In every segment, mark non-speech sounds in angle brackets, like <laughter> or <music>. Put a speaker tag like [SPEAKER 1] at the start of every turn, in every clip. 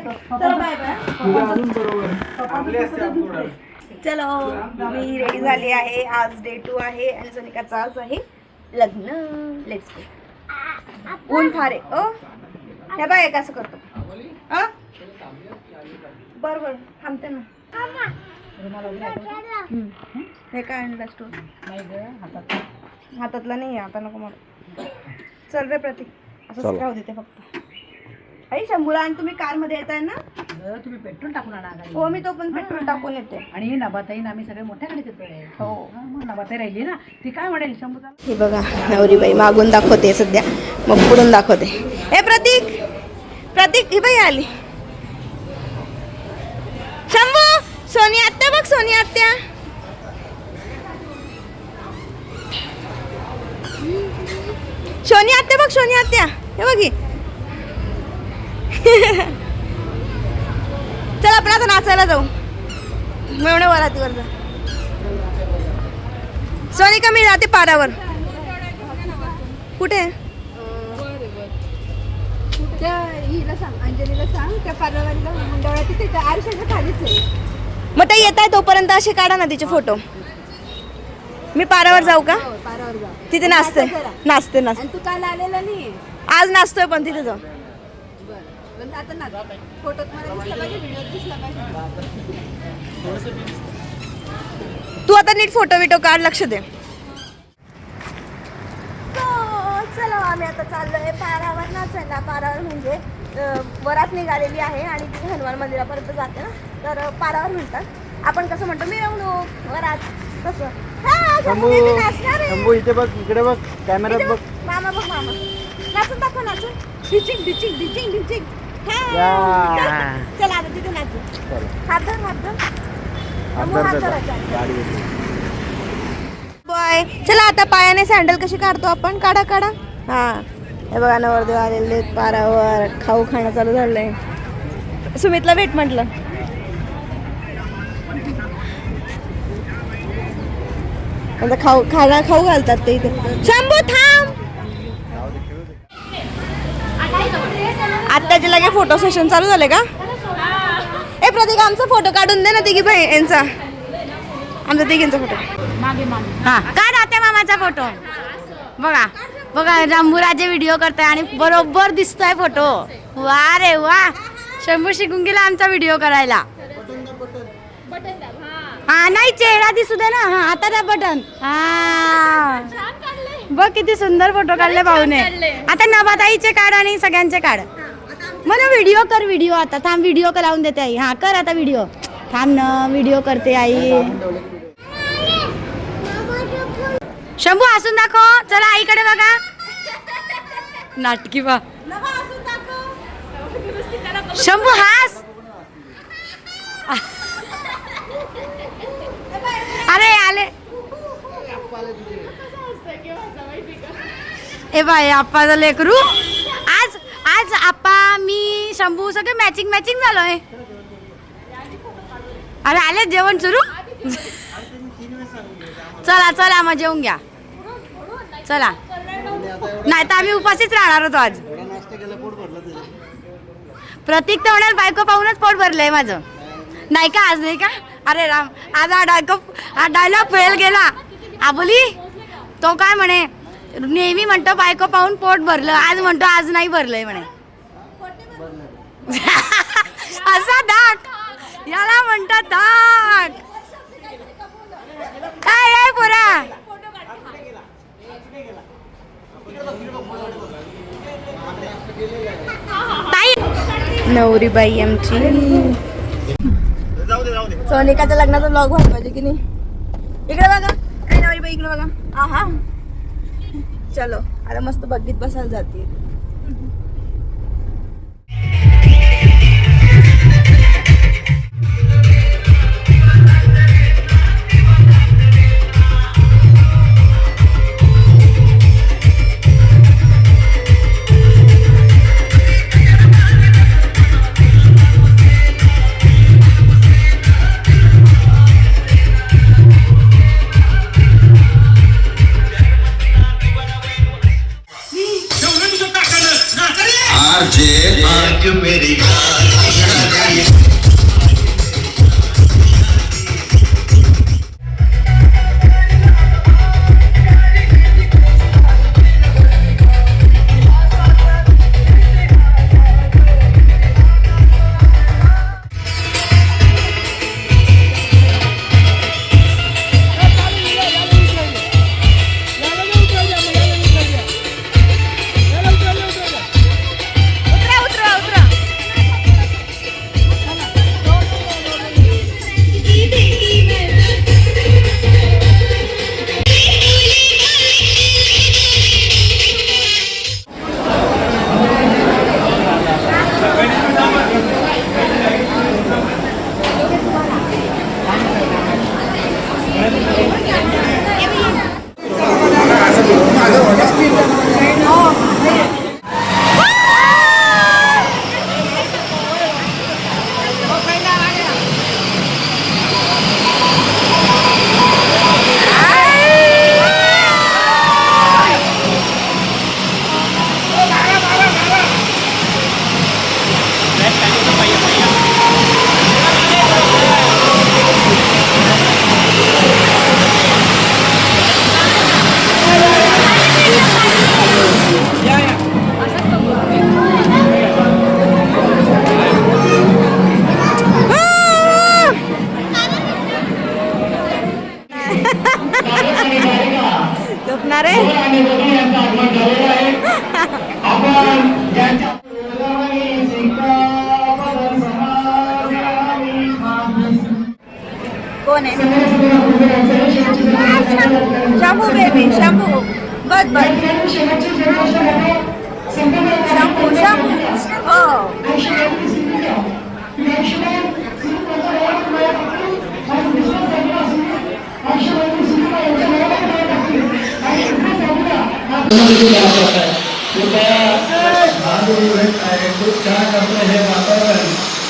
[SPEAKER 1] चलो bye bye.
[SPEAKER 2] बरोबर
[SPEAKER 1] मी ready झाली आहे. आज डे टू आहे आणि सोनिकाचं आज आहे लग्न. लेट्स गो ऊन फार. आहे ओ हे बाय कसं करतो. अ? बर बर थांबते ना. हे काय आणलं स्टोर हातातला नाही आहे आता नको मला. चल रे प्रतीक. असं राहू देते फक्त. आई शंभूला आणि तुम्ही कारमध्ये येताय ना?
[SPEAKER 3] अगं, तुम्ही पेट्रोल टाकून आणा
[SPEAKER 1] हो मी तो पण पेट्रोल टाकून येते.
[SPEAKER 3] आणि नबाताईन आम्ही सगळे मोठ्या गाडीत येतोय.
[SPEAKER 1] हो.
[SPEAKER 3] हा, मग नबाताई राहिली ना ती काय म्हणेल शंभूचा?
[SPEAKER 1] हे बघा नवरीबाई मागून दाखवते सध्या मग पुढून दाखवते. हे प्रतीक! प्रतीक ही बाई आली. शंभू सोनी आत्या बघ सोनी आत्या. सोनी आत्या बघ सोनी आत्या. हे बघी <laughs> चल आपण आता नाचायला जाऊ. मेवणे वरातीवर जा. सोनिका मी जाते पारावर. कुठे?
[SPEAKER 4] त्या हिला सांग अंजलीला सांग त्या तिथे त्या आरशाच्या खालीच आहे.
[SPEAKER 1] मग ते येत आहे तोपर्यंत असे काढा ना तिचे फोटो. मी पारावर जाऊ का?
[SPEAKER 4] हो, पारावर जा
[SPEAKER 1] तिथे नाचते नाचते नाचते
[SPEAKER 4] तू काल आलेला नाही
[SPEAKER 1] आज नाचतोय पण तिथे जाऊ.
[SPEAKER 4] आता ना फोटोत मला दिसला पाहिजे व्हिडिओत दिसला पाहिजे.
[SPEAKER 1] तू आता नीट फोटो बिटो काढ लक्ष दे. चला आम्ही आता चाललोय पारावर नाचायला पारावर म्हणजे वरात निघालेली आहे आणि ती हनुमान मंदिरापर्यंत जाते ना. तर पारावर म्हणतात. आपण कसं म्हणतो मिरवणूक वरात कसं हा,
[SPEAKER 2] इथे बघ इकडे बघ
[SPEAKER 1] इथे
[SPEAKER 2] बघ
[SPEAKER 1] मामा बघ मामा. नाचून दाखव नाचून. डिचिंग डिचिंग डिचिंग डिचिंग. चला आता तिथे नाचू. हात धर हात धर. बॉय. चला आता पायाने सँडल कशी काढतो आपण? काढा काढा. हा. हे बघा नवरदेव आलेले पारावर. खाऊ खाणं चालू झालंय. सुमितला भेट म्हटलं. आता खाऊ खाला खाऊ घालतात ते इथे. शंभू थांब! आत्ताचे लगे फोटो सेशन चालू झाले का? ए प्रतीक आमचा फोटो काढून दे ना तिघी भाई यांचा. आमचा तिघींचा फोटो
[SPEAKER 5] हा. काय राहते मामाचा फोटो बघा. बघा रामबुराचे व्हिडिओ करताय आणि बरोबर दिसतोय फोटो वा रे वा. शंभू शिकून गेला आमचा व्हिडिओ करायला. हा नाही चेहरा दिसू दे ना. हा आता त्या बटन हा. बघ किती सुंदर फोटो काढले भाऊने. आता नवाताईचे काढ आणि सगळ्यांचे काढ. मला व्हिडिओ कर व्हिडिओ आता. थांब व्हिडिओ लावून देते आई. हा कर आता व्हिडिओ थांब ना व्हिडिओ करते आई. शंभू हसून दाखव. चला आईकडे बघा. नाटकी बा. शंभू हास. <laughs> अरे आले. ए बाय आप्पाचं लेकरू आज आज आप्पा मी शंभू सगळे मॅचिंग मॅचिंग झालोय. अरे आले जेवण सुरू? चला चला मग जेवून घ्या. चला. नाही तर आम्ही उपाशीच राहणार होतो आज. प्रतीक तर म्हणाल बायको पाहूनच पोट भरलंय माझं. नाही का आज नाही का? अरे राम आज हा डायको हा डायलॉग फेल गेला. आबोली तो काय म्हणे? नेहमी म्हणतो बायको पाहून पोट भरलं. आज म्हणतो आज नाही भरलंय म्हणे. <laughs> असा धाक. याला म्हणतात धाक. काय आहे पोरा? ताई.
[SPEAKER 1] नवरीबाई आमची. सोनिकाच्या लग्नाचा ब्लॉग व्हायला पाहिजे की नाही? इकडे बघा. काय नवरी बाई इकडे बघा. आहा. चलो आता मस्त बघीत बसायला जाते कोण आहे. शंभू बेबी शंभू. बस बस शंभू शंभू. हो.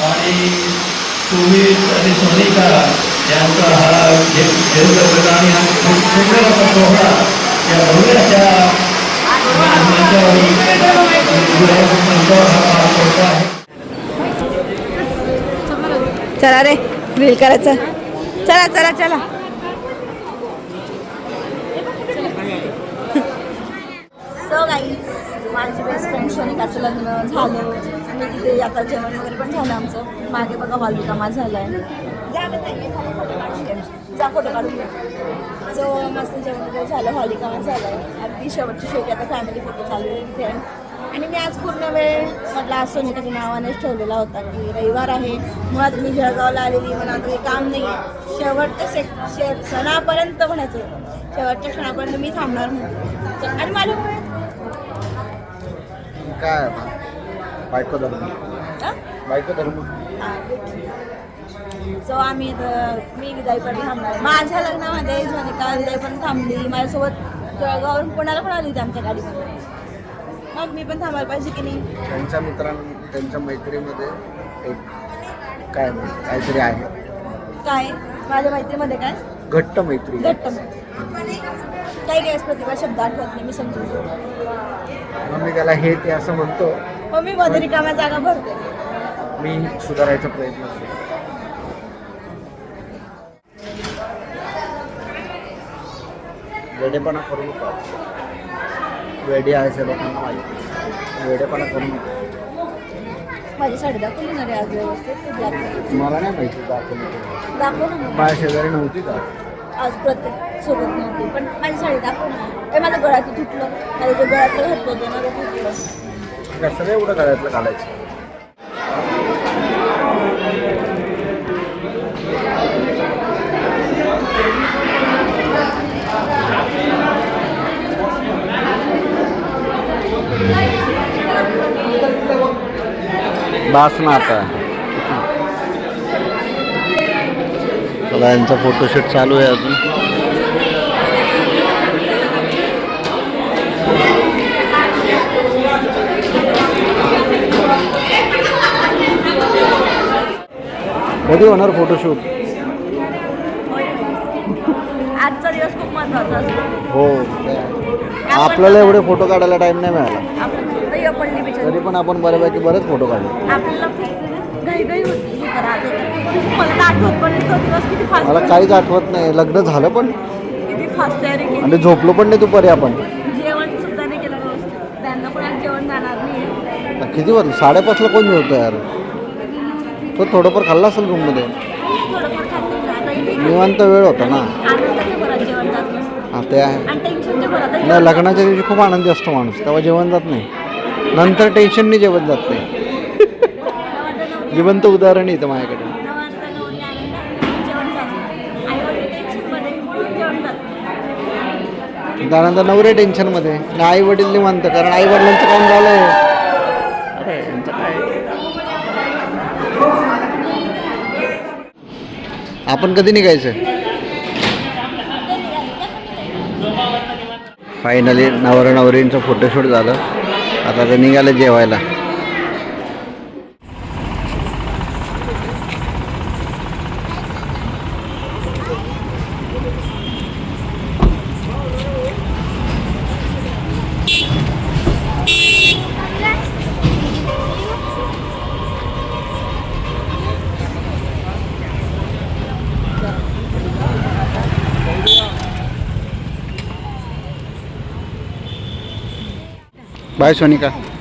[SPEAKER 6] आणि तुम्ही आणि करा यांचा हा जे- आणि हा खूप सुंदर असा सोहळा या भव्याच्या
[SPEAKER 1] चला रे रील करायचं. चला चला चला. सो गाईज माझी बेस्ट फ्रेंड सोनिकाचं लग्न झालं. आणि तिथे आता जेवण वगैरे पण झालं आमचं. मागे बघा हॉल झाला आहे जा फोटो काढून घ्या सो मस्त जेवण वगैरे झालं झालाय अगदी शेवटची शेवटी आता फॅमिली फोटो चालू आहे तिथे आणि मी आज पूर्ण वेळ म्हटलं आज सोनिकाच्या नावानेच ठेवलेला होता की रविवार आहे मुळात मी जळगावला आलेली मला आता काही काम नाही आहे शेवटच्या से शे सणापर्यंत म्हणायचं. शेवटच्या क्षणापर्यंत मी थांबणार म्हणून आणि माझ्या
[SPEAKER 2] काय? बायको धर्म बायको धर्म
[SPEAKER 1] सो आम्ही मी विदाई पण थांबणार माझ्या लग्नामध्ये सोनिका विदाई पण थांबली. माझ्यासोबत जळगावरून पुण्याला पण आली होती आमच्या गाडीमध्ये मग मी पण थांबायला पाहिजे की नाही?
[SPEAKER 2] त्यांच्या मित्रांना त्यांच्या मैत्रीमध्ये एक काय काहीतरी आहे.
[SPEAKER 1] काय? माझ्या मैत्रीमध्ये काय?
[SPEAKER 2] घट्ट मैत्री.
[SPEAKER 1] घट्ट मैत्री. काही काही प्रतिभा शब्द आठवत नाही मी समजून घेते.
[SPEAKER 2] मग मी त्याला हे ते असं म्हणतो.
[SPEAKER 1] मग मी मध्ये रिकाम्या जागा भरते.
[SPEAKER 2] मी सुधारायचा प्रयत्न करतो वेडेपणा करू नका. वेडे आहे ते लोकांना माहिती वेडेपणा करू नका.
[SPEAKER 1] माझी साडी दाखवली ना रे आज व्यवस्थित.
[SPEAKER 2] मला नाही माहिती दाखवली
[SPEAKER 1] दाखव ना.
[SPEAKER 2] माझ्या शेजारी नव्हती का
[SPEAKER 1] आज प्रत्येक सोबत नव्हती पण माझी साडी दाखव ना. ते माझं गळ्यात तुटलं माझं जे गळ्यातलं घातलं होतं ना ते तुटलं
[SPEAKER 2] कसं एवढं गळ्यातलं घालायचं? बास आता चला यांचा फोटोशूट चालू आहे अजून. कधी होणार फोटोशूट
[SPEAKER 1] आजचा दिवस खूप महत्त्वाचा असतो.
[SPEAKER 2] हो. आपल्याला एवढे फोटो काढायला टाइम नाही मिळाला. तरी पण आपण बऱ्यापैकी बरेच फोटो काढले.
[SPEAKER 1] आपल्याला घाई घाई होती. हे करा ते करा. मला तर आठवत पण नाही तो दिवस किती फास्ट
[SPEAKER 2] मला काहीच आठवत नाही. लग्न झालं पण.
[SPEAKER 1] किती फास्ट तयारी केली.
[SPEAKER 2] आणि झोपलो पण नाही दुपारी आपण.
[SPEAKER 1] जेवण सुद्धा नाही केलं व्यवस्थित. त्यांना पण आज जेवण जाणार नाही
[SPEAKER 2] किती वाजलं? साडेपाचला कोण जेवतो यार? तो थोडंफार खाल्ला असेल रूममध्ये
[SPEAKER 1] थोडंफार खाते आता इथे
[SPEAKER 2] निवांत वेळ होता ना.
[SPEAKER 1] आनंदाच्या भरात जेवण जात नसतं
[SPEAKER 2] हा ते आहे.
[SPEAKER 1] आणि टेन्शनच्या भरात जेवण
[SPEAKER 2] नाही लग्नाच्या दिवशी खूप आनंदी असतो माणूस. तेव्हा जेवण जात नाही. नंतर टेन्शनने जेवण जात नाही. जिवंत उदाहरण येतं माझ्याकडे.
[SPEAKER 1] नवादा नवरी जेवण जात आई वडील टेन्शनमध्ये
[SPEAKER 2] आणि आई निवांत कारण आई वडिलांचं काम झालंय. अरे यांचं काय? आपण कधी निघायचं? फायनली नवरा नवरींचं फोटोशूट झालं. आता ते निघालं जेवायला. बाय सोनिका.